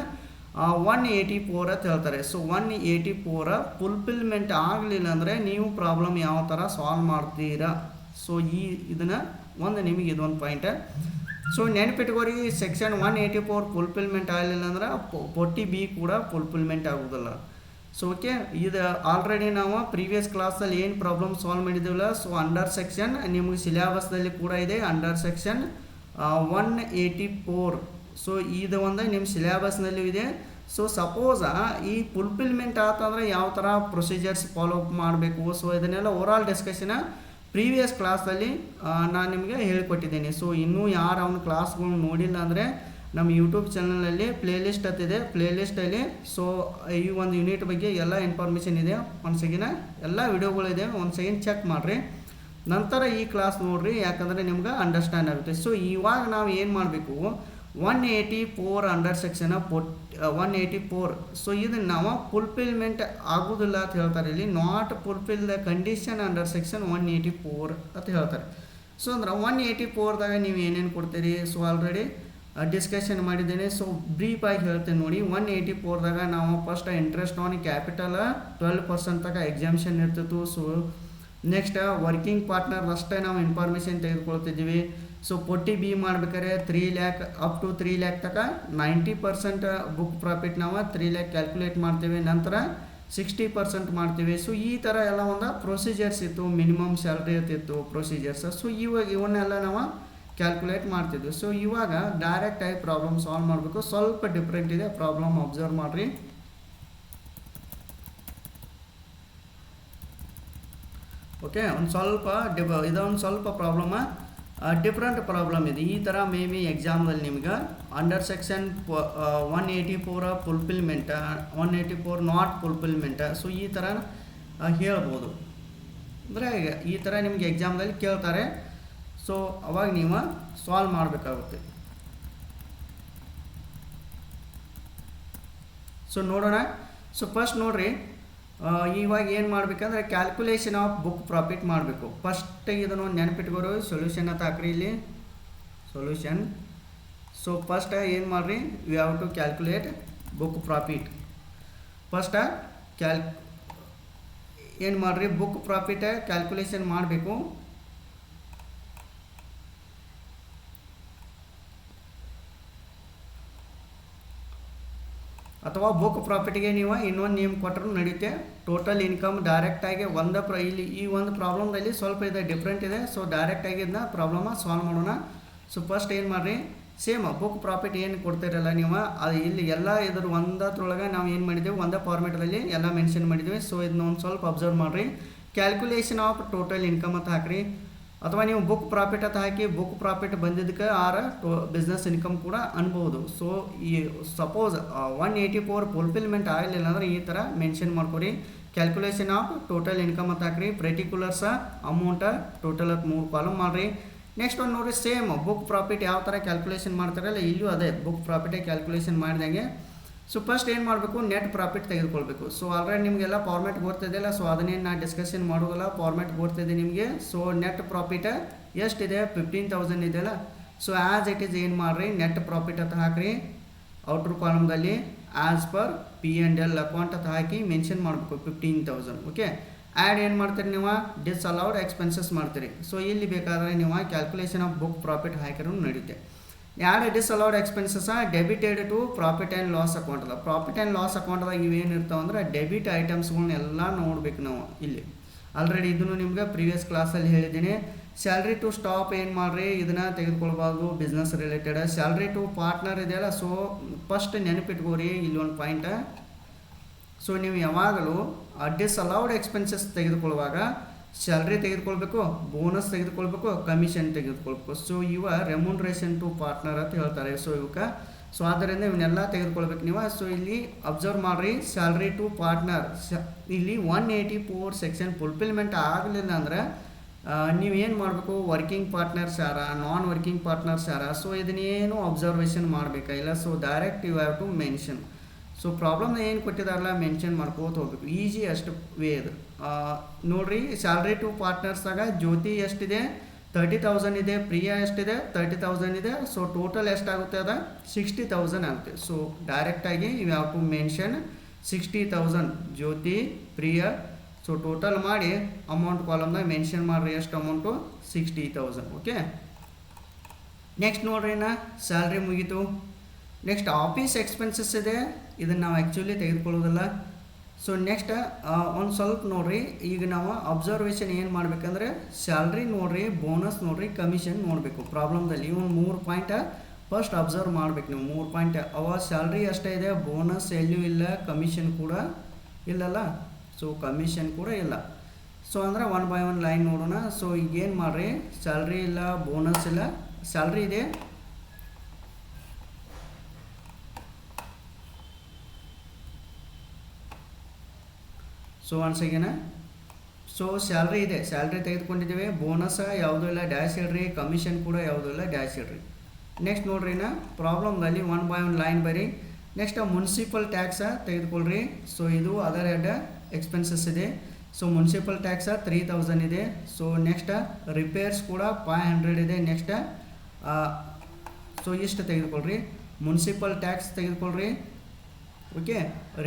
one eighty four ಅಂತ ಹೇಳ್ತಾರೆ. So one eighty four fulfilment ಆಗಲಿಲ್ಲ ಅಂದರೆ ನೀವು ಪ್ರಾಬ್ಲಮ್ ಯಾವ ಥರ ಸಾಲ್ವ್ ಮಾಡ್ತೀರಾ? ಸೊ ಈ ಇದನ್ನು ಒಂದು ನಿಮಗೆ ಇದೊಂದು point so ನೆನಪಿಟ್ಕೋರಿ section one eighty four fulfilment ಆಗಲಿಲ್ಲ ಅಂದ್ರೆ ಫೋರ್ಟಿ ಬಿ ಕೂಡ ಫುಲ್ಫಿಲ್ಮೆಂಟ್ ಆಗೋದಿಲ್ಲ. ಸೊ ಓಕೆ ಇದು ಆಲ್ರೆಡಿ ನಾವು ಪ್ರೀವಿಯಸ್ ಕ್ಲಾಸಲ್ಲಿ ಏನು ಪ್ರಾಬ್ಲಮ್ ಸಾಲ್ವ್ ಮಾಡಿದ್ದೀವಲ್ಲ ಸೊ ಅಂಡರ್ ಸೆಕ್ಷನ್ ನಿಮಗೆ ಸಿಲೆಬಸ್ನಲ್ಲಿ ಕೂಡ ಇದೆ under section one eighty four so ಇದು ಒಂದು ನಿಮ್ಮ ಸಿಲೆಬಸ್ನಲ್ಲೂ ಇದೆ. ಸೊ ಸಪೋಸ ಈ ಫುಲ್ಫಿಲ್ಮೆಂಟ್ ಆತಂದ್ರೆ ಯಾವ ಥರ ಪ್ರೊಸೀಜರ್ಸ್ ಫಾಲೋ ಅಪ್ ಮಾಡಬೇಕು? ಸೊ ಇದನ್ನೆಲ್ಲ ಓವರಾಲ್ ಡಿಸ್ಕಷನ್ ಪ್ರೀವಿಯಸ್ ಕ್ಲಾಸಲ್ಲಿ ನಾನು ನಿಮಗೆ ಹೇಳಿಕೊಟ್ಟಿದ್ದೀನಿ. ಸೊ ಇನ್ನೂ ಯಾರು ಅವನ ಕ್ಲಾಸ್ಗಳು ನೋಡಿಲ್ಲ ಅಂದರೆ ನಮ್ಮ ಯೂಟ್ಯೂಬ್ ಚಾನಲಲ್ಲಿ ಪ್ಲೇಲಿಸ್ಟ್ ಹತ್ತಿದೆ ಪ್ಲೇಲಿಸ್ಟಲ್ಲಿ ಸೊ ಈ ಒಂದು ಯೂನಿಟ್ ಬಗ್ಗೆ ಎಲ್ಲ ಇನ್ಫಾರ್ಮೇಷನ್ ಇದೆ. ಒಂದು ಸೆಕೆಂಡ್ ಎಲ್ಲ ವಿಡಿಯೋಗಳಿದೆ ಒಂದು ಸೆಕೆಂಡ್ ಚೆಕ್ ಮಾಡಿರಿ. ನಂತರ ಈ ಕ್ಲಾಸ್ ನೋಡಿರಿ, ಯಾಕಂದರೆ ನಿಮ್ಗೆ ಅಂಡರ್ಸ್ಟ್ಯಾಂಡ್ ಆಗುತ್ತೆ. ಸೊ ಇವಾಗ ನಾವು ಏನು ಮಾಡಬೇಕು? One eighty four under section pot one eighty four so ಇದು ನಾವು ಫುಲ್ಫಿಲ್ಮೆಂಟ್ ಆಗೋದಿಲ್ಲ ಅಂತ ಹೇಳ್ತಾರೆ. ಇಲ್ಲಿ not fulfil the condition under section one eighty four ಅಂತ ಹೇಳ್ತಾರೆ. ಸೊ ಅಂದ್ರೆ ಒನ್ ಏಯ್ಟಿ ಫೋರ್ದಾಗ ನೀವು ಏನೇನು ಕೊಡ್ತೀರಿ? ಸೊ ಆಲ್ರೆಡಿ ಡಿಸ್ಕಷನ್ ಮಾಡಿದ್ದೇನೆ. ಸೊ ಆಗಿ ಹೇಳ್ತೇನೆ ನೋಡಿ. ಒನ್ ಏಯ್ಟಿ ಫೋರ್ದಾಗ ನಾವು first interest on capital twelve percent ತನಕ ಎಕ್ಸಾಮ್ಷನ್ ಇರ್ತಿತ್ತು. ಸೊ ನೆಕ್ಸ್ಟ್ ವರ್ಕಿಂಗ್ ಪಾರ್ಟ್ನರ್ ಅಷ್ಟೇ ನಾವು ಇನ್ಫಾರ್ಮೇಷನ್ ತೆಗೆದುಕೊಳ್ತಿದ್ದೀವಿ. ಸೊ ಪೊಟ್ಟಿ ಬಿ ಮಾಡ್ಬೇಕಾದ್ರೆ three lakh up to three lakh ತಕ ನೈಂಟಿ ಪರ್ಸೆಂಟ್ ಬುಕ್ ಪ್ರಾಫಿಟ್ ನಾವು ತ್ರೀ ಲ್ಯಾಕ್ ಕ್ಯಾಲ್ಕುಲೇಟ್ ಮಾಡ್ತೀವಿ. ನಂತರ ಸಿಕ್ಸ್ಟಿ ಪರ್ಸೆಂಟ್ ಮಾಡ್ತೀವಿ. ಸೊ ಈ ಥರ ಎಲ್ಲ ಒಂದು ಪ್ರೊಸೀಜರ್ಸ್ ಇತ್ತು ಮಿನಿಮಮ್ ಸ್ಯಾಲ್ರಿ ಇರ್ತಿತ್ತು ಪ್ರೊಸೀಜರ್ಸ್ ಸೊ ಇವಾಗ ಇವನ್ನೆಲ್ಲ ನಾವು ಕ್ಯಾಲ್ಕುಲೇಟ್ ಮಾಡ್ತಿದ್ವಿ. ಸೊ ಇವಾಗ ಡೈರೆಕ್ಟ್ ಆಗಿ ಪ್ರಾಬ್ಲಮ್ ಸಾಲ್ವ್ ಮಾಡಬೇಕು. ಸ್ವಲ್ಪ ಡಿಫ್ರೆಂಟ್ ಇದೆ ಪ್ರಾಬ್ಲಮ್ ಅಬ್ಸರ್ವ್ ಮಾಡಿರಿ. ಓಕೆ ಒಂದು ಸ್ವಲ್ಪ ಡಿ ಇದೊಂದು ಸ್ವಲ್ಪ ಪ್ರಾಬ್ಲಮ ಡಿಫ್ರೆಂಟ್ ಪ್ರಾಬ್ಲಮ್ ಇದೆ ಈ ಥರ ಮೇ ಬಿ ಎಕ್ಸಾಮ್ದಲ್ಲಿ ನಿಮ್ಗೆ under section one eighty four fulfilment one eighty four not fulfilment so ಈ ಥರ ಆ, ಹೇಳ್ಬೋದು. ಅಂದರೆ ಈ ಥರ ನಿಮಗೆ ಎಕ್ಸಾಮ್ದಲ್ಲಿ ಕೇಳ್ತಾರೆ. ಸೊ ಅವಾಗ ನೀವು ಸಾಲ್ವ್ ಮಾಡಬೇಕಾಗುತ್ತೆ. ಸೊ ನೋಡೋಣ. ಸೊ ಫಸ್ಟ್ ನೋಡ್ರಿ. ಇವಾಗ ಏನು ಮಾಡ್ಬೇಕಂದ್ರೆ ಕ್ಯಾಲ್ಕುಲೇಷನ್ ಆಫ್ ಬುಕ್ ಪ್ರಾಫಿಟ್ ಮಾಡಬೇಕು. ಫಸ್ಟ್ ಇದನ್ನು ನೆನಪಿಟ್ಕೋರು ಸೊಲ್ಯೂಷನ್ ಅಂತ ಹಾಕ್ರಿ ಇಲ್ಲಿ. ಸೊಲ್ಯೂಷನ್ ಸೊ ಫಸ್ಟ್ ಏನು ಮಾಡಿರಿ? You have to calculate book profit first Cal ಏನು ಮಾಡಿರಿ? ಬುಕ್ ಪ್ರಾಫಿಟ್ ಕ್ಯಾಲ್ಕುಲೇಷನ್ ಮಾಡಬೇಕು. ಅಥವಾ ಬುಕ್ ಪ್ರಾಫಿಟ್ಗೆ ನೀವು ಇನ್ನೊಂದು ನೇಮ್ ಕೊಟ್ಟರು ನಡೆಯುತ್ತೆ ಟೋಟಲ್ ಇನ್ಕಮ್ ಡೈರೆಕ್ಟಾಗಿ ಒಂದು ಪ್ರ ಇಲ್ಲಿ ಈ ಒಂದು ಪ್ರಾಬ್ಲಮ್ದಲ್ಲಿ ಸ್ವಲ್ಪ ಇದೆ ಡಿಫ್ರೆಂಟ್ ಇದೆ. ಸೊ ಡೈರೆಕ್ಟಾಗಿ ಇದನ್ನ ಪ್ರಾಬ್ಲಮ ಸಾಲ್ವ್ ಮಾಡೋಣ. ಸೊ ಫಸ್ಟ್ ಏನು ಮಾಡಿರಿ? ಸೇಮ್ ಬುಕ್ ಪ್ರಾಫಿಟ್ ಏನು ಕೊಡ್ತೀರಲ್ಲ ನೀವು, ಅದು ಇಲ್ಲಿ ಎಲ್ಲ ಇದ್ರ ಒಂದತ್ರೊಳಗೆ ನಾವು ಏನು ಮಾಡಿದ್ದೀವಿ ಒಂದೇ ಫಾರ್ಮೆಟದಲ್ಲಿ ಎಲ್ಲ ಮೆನ್ಷನ್ ಮಾಡಿದ್ದೀವಿ ಸೊ ಇದನ್ನ ಒಂದು ಸ್ವಲ್ಪ ಅಬ್ಸರ್ವ್ ಮಾಡಿರಿ. ಕ್ಯಾಲ್ಕುಲೇಷನ್ ಆಫ್ ಟೋಟಲ್ ಇನ್ಕಮ್ ಅಂತ ಹಾಕ್ರಿ. ಅಥವಾ ನೀವು ಬುಕ್ ಪ್ರಾಫಿಟ್ ಅಂತ ಹಾಕಿ ಬುಕ್ ಪ್ರಾಫಿಟ್ ಬಂದಿದ್ದಕ್ಕೆ ಆರ ಟೋ ಬಿಸ್ನೆಸ್ ಇನ್ಕಮ್ ಕೂಡ ಅನ್ಬೋದು. ಸೊ ಈ suppose one eighty four fulfilment ಆಗಲಿಲ್ಲ ಅಂದರೆ ಈ ಥರ ಮೆನ್ಷನ್ ಮಾಡ್ಕೊಡಿ. ಕ್ಯಾಲ್ಕುಲೇಷನ್ ಆಫ್ ಟೋಟಲ್ ಇನ್ಕಮ್ ಅಂತ ಹಾಕ್ರಿ. ಪರ್ಟಿಕ್ಯುಲರ್ಸ ಅಮೌಂಟ ಟೋಟಲ್ ಮೂರು ಕಾಲಮ್ ಮಾಡಿರಿ. ನೆಕ್ಸ್ಟ್ ಒಂದು ನೋಡಿ ಸೇಮ್ ಬುಕ್ ಪ್ರಾಫಿಟ್ ಯಾವ ಥರ ಕ್ಯಾಲ್ಕುಲೇಷನ್ ಮಾಡ್ತಾರಲ್ಲ, ಇಲ್ಲೂ ಅದೇ ಬುಕ್ ಪ್ರಾಫಿಟೇ ಕ್ಯಾಲ್ಕುಲೇಷನ್ ಮಾಡಿದಂಗೆ. ಸೊ ಫಸ್ಟ್ ಏನು ಮಾಡಬೇಕು? ನೆಟ್ ಪ್ರಾಫಿಟ್ ತೆಗೆದುಕೊಳ್ಬೇಕು. ಸೊ ಆಲ್ರೆಡಿ ನಿಮಗೆಲ್ಲ ಫಾರ್ಮೆಟ್ ಗೊತ್ತಿದೆಯಲ್ಲ ಸೊ ಅದನ್ನೇನು ನಾನು ಡಿಸ್ಕಷನ್ ಮಾಡೋದಲ್ಲ? ಫಾರ್ಮೆಟ್ ಗೊತ್ತಿದೆ ನಿಮಗೆ? ಸೊ ನೆಟ್ ಪ್ರಾಫಿಟ್ ಎಷ್ಟಿದೆ? ಫಿಫ್ಟೀನ್ ತೌಸಂಡ್ ಇದೆಯಲ್ಲ ಸೊ ಆ್ಯಸ್ ಇಟ್ ಈಸ್ ಏನು ಮಾಡಿರಿ? ನೆಟ್ ಪ್ರಾಫಿಟ್ ಅಂತ ಹಾಕಿರಿ. Outer ಕಾಲಮ್ದಲ್ಲಿ as per P and L account ಅಂತ ಹಾಕಿ ಮೆನ್ಷನ್ ಮಾಡಬೇಕು ಫಿಫ್ಟೀನ್ ತೌಸಂಡ್ ಓಕೆ ಆ್ಯಡ್ ಏನು ಮಾಡ್ತೀರಿ ನೀವು? ಡಿಸ್ ಅಲೌಡ್ ಎಕ್ಸ್ಪೆನ್ಸಸ್ ಮಾಡ್ತೀರಿ. ಸೊ ಇಲ್ಲಿ ಬೇಕಾದರೆ ನೀವು ಕ್ಯಾಲ್ಕುಲೇಷನ್ ಆಫ್ ಬುಕ್ ಪ್ರಾಫಿಟ್ ಹಾಕಿರೂ ನಡೆಯುತ್ತೆ ಯಾರು disallowed expenses debited to profit and loss account ಅದ ಪ್ರಾಫಿಟ್ ಆ್ಯಂಡ್ ಲಾಸ್ ಅಕೌಂಟ್ದಾಗ ಇವೇನು ಇರ್ತಾವೆ ಅಂದ್ರೆ ಡೆಬಿಟ್ ಐಟಮ್ಸ್ಗಳನ್ನೆಲ್ಲ ನೋಡ್ಬೇಕು ನಾವು ಇಲ್ಲಿ. ಆಲ್ರೆಡಿ ಇದನ್ನು ನಿಮ್ಗೆ ಪ್ರೀವಿಯಸ್ ಕ್ಲಾಸಲ್ಲಿ ಹೇಳಿದ್ದೀನಿ. ಸ್ಯಾಲ್ರಿ ಟು ಸ್ಟಾಪ್ ಏನು ಮಾಡಿರಿ? ಇದನ್ನು ತೆಗೆದುಕೊಳ್ಬಾರ್ದು business related salary to partner ಇದೆಯಲ್ಲ ಸೊ ಫಸ್ಟ್ ನೆನಪಿಟ್ಕೋರಿ ಇಲ್ಲಿ ಒಂದು ಪಾಯಿಂಟ್ ಸೊ ನೀವು ಯಾವಾಗಲೂ ಡಿಸ್ಅಲೌಡ್ ಎಕ್ಸ್ಪೆನ್ಸಸ್ ತೆಗೆದುಕೊಳ್ಳುವಾಗ ಸ್ಯಾಲ್ರಿ ತೆಗೆದುಕೊಳ್ಬೇಕು ಬೋನಸ್ ತೆಗೆದುಕೊಳ್ಬೇಕು ಕಮಿಷನ್ ತೆಗೆದುಕೊಳ್ಬೇಕು. ಸೊ ಇವ ರೆಮ್ಯೂನ್ರೇಷನ್ ಟು ಪಾರ್ಟ್ನರ್ ಅಂತ ಹೇಳ್ತಾರೆ. ಸೊ ಇವಕ್ಕೆ ಸೊ ಆದ್ದರಿಂದ ಇವನ್ನೆಲ್ಲ ತೆಗೆದುಕೊಳ್ಬೇಕು ನೀವು. ಸೊ ಇಲ್ಲಿ ಅಬ್ಸರ್ವ್ ಮಾಡ್ರಿ ಸ್ಯಾಲ್ರಿ ಟು ಪಾರ್ಟ್ನರ್ ಇಲ್ಲಿ one eighty four section fulfilment ಆಗಲಿಲ್ಲ ಅಂದ್ರೆ ನೀವೇನು ಮಾಡಬೇಕು? ವರ್ಕಿಂಗ್ ಪಾರ್ಟ್ನರ್ಸ್ ಯಾರ ನಾನ್ ವರ್ಕಿಂಗ್ ಪಾರ್ಟ್ನರ್ಸ್ ಯಾರ ಸೊ ಇದನ್ನೇನು ಅಬ್ಸರ್ವೇಷನ್ ಮಾಡಬೇಕಾಗಿಲ್ಲ so direct you have to mention so ಪ್ರಾಬ್ಲಮ್ನ ಏನು ಕೊಟ್ಟಿದಾರಲ್ಲ ಮೆನ್ಷನ್ ಮಾಡ್ಕೋತ ಹೋಗ್ಬೇಕು. ಈಜಿ ಅಷ್ಟು ವೇ ಅದು. ನೋಡ್ರಿ ಸ್ಯಾಲ್ರಿ ಟು ಪಾರ್ಟ್ನರ್ಸ್ದಾಗ ಜ್ಯೋತಿ ಎಷ್ಟಿದೆ? ತರ್ಟಿ ತೌಸಂಡ್ ಇದೆ, ಪ್ರಿಯಾ ಎಷ್ಟಿದೆ? ತರ್ಟಿ ತೌಸಂಡ್ ಇದೆ. ಸೊ ಟೋಟಲ್ ಎಷ್ಟಾಗುತ್ತೆ ಅದ? ಸಿಕ್ಸ್ಟಿ ತೌಸಂಡ್ ಆಗುತ್ತೆ. ಸೊ ಡೈರೆಕ್ಟಾಗಿ to mention sixty thousand Jyoti, Priya. So total ಮಾಡಿ ಅಮೌಂಟ್ ಕಾಲಮ್ದಾಗ ಮೆನ್ಷನ್ ಮಾಡಿರಿ ಎಷ್ಟು amount sixty thousand okay next ನೋಡ್ರಿ ನಾ ಸ್ಯಾಲ್ರಿ ಮುಗೀತು. ನೆಕ್ಸ್ಟ್ ಆಫೀಸ್ ಎಕ್ಸ್ಪೆನ್ಸಸ್ ಇದೆ. ಇದನ್ನು ನಾವು ಆ್ಯಕ್ಚುಲಿ ತೆಗೆದುಕೊಳ್ಳೋದಿಲ್ಲ. ಸೊ ನೆಕ್ಸ್ಟ್ ಒಂದು ಸ್ವಲ್ಪ ನೋಡ್ರಿ. ಈಗ ನಾವು ಅಬ್ಸರ್ವೇಷನ್ ಏನು ಮಾಡಬೇಕಂದ್ರೆ ಸ್ಯಾಲ್ರಿ ನೋಡ್ರಿ ಬೋನಸ್ ನೋಡ್ರಿ ಕಮಿಷನ್ ನೋಡಬೇಕು. ಪ್ರಾಬ್ಲಮ್ದಲ್ಲಿ ಒಂದು ಮೂರು ಪಾಯಿಂಟ್ ಫಸ್ಟ್ ಅಬ್ಸರ್ವ್ ಮಾಡ್ಬೇಕು ನೀವು. ಮೂರು ಪಾಯಿಂಟ್ ಅವ ಸ್ಯಾಲ್ರಿ ಅಷ್ಟೇ ಇದೆ ಬೋನಸ್ ಎಲ್ಲೂ ಇಲ್ಲ ಕಮಿಷನ್ ಕೂಡ ಇಲ್ಲಲ್ಲ? ಸೊ ಕಮಿಷನ್ ಕೂಡ ಇಲ್ಲ. ಸೊ ಅಂದ್ರೆ ಒನ್ ಬೈ ಒನ್ ಲೈನ್ ನೋಡೋಣ. ಸೊ ಈಗೇನು ಮಾಡ್ರಿ? ಸ್ಯಾಲ್ರಿ ಇಲ್ಲ ಬೋನಸ್ ಇಲ್ಲ. ಸ್ಯಾಲ್ರಿ ಇದೆ. So once again so salary ಇದೆ. ಸ್ಯಾಲ್ರಿ ತೆಗೆದುಕೊಂಡಿದ್ದೀವಿ. ಬೋನಸ್ ಯಾವುದೂ ಇಲ್ಲ. ಡ್ಯಾಶ್ ಇಡ್ರಿ ಕಮಿಷನ್ ಕೂಡ ಯಾವುದೂ ಇಲ್ಲ. ಡ್ಯಾಶ್ ಇಡ್ರಿ ನೆಕ್ಸ್ಟ್ ನೋಡ್ರಿ ನಾ. ಪ್ರಾಬ್ಲಮ್ದಲ್ಲಿ ಒನ್ ಬೈ ಒನ್ ಲೈನ್ ಬರಿ. ನೆಕ್ಸ್ಟ್ ಮುನ್ಸಿಪಲ್ ಟ್ಯಾಕ್ಸ ತೆಗೆದುಕೊಳ್ರಿ. ಸೊ ಇದು ಅದರ್ ಎಡ್ ಎಕ್ಸ್ಪೆನ್ಸಸ್ ಇದೆ. So municipal tax three thousand ಇದೆ. ಸೊ ನೆಕ್ಸ್ಟ್ ರಿಪೇರ್ಸ್ ಕೂಡ ಫೈವ್ ಹಂಡ್ರೆಡ್ ಇದೆ. ನೆಕ್ಸ್ಟ್ ಸೊ ಇಷ್ಟು ತೆಗೆದುಕೊಳ್ರಿ. ಮುನ್ಸಿಪಲ್ ಟ್ಯಾಕ್ಸ್ ತೆಗೆದುಕೊಳ್ರಿ. ಓಕೆ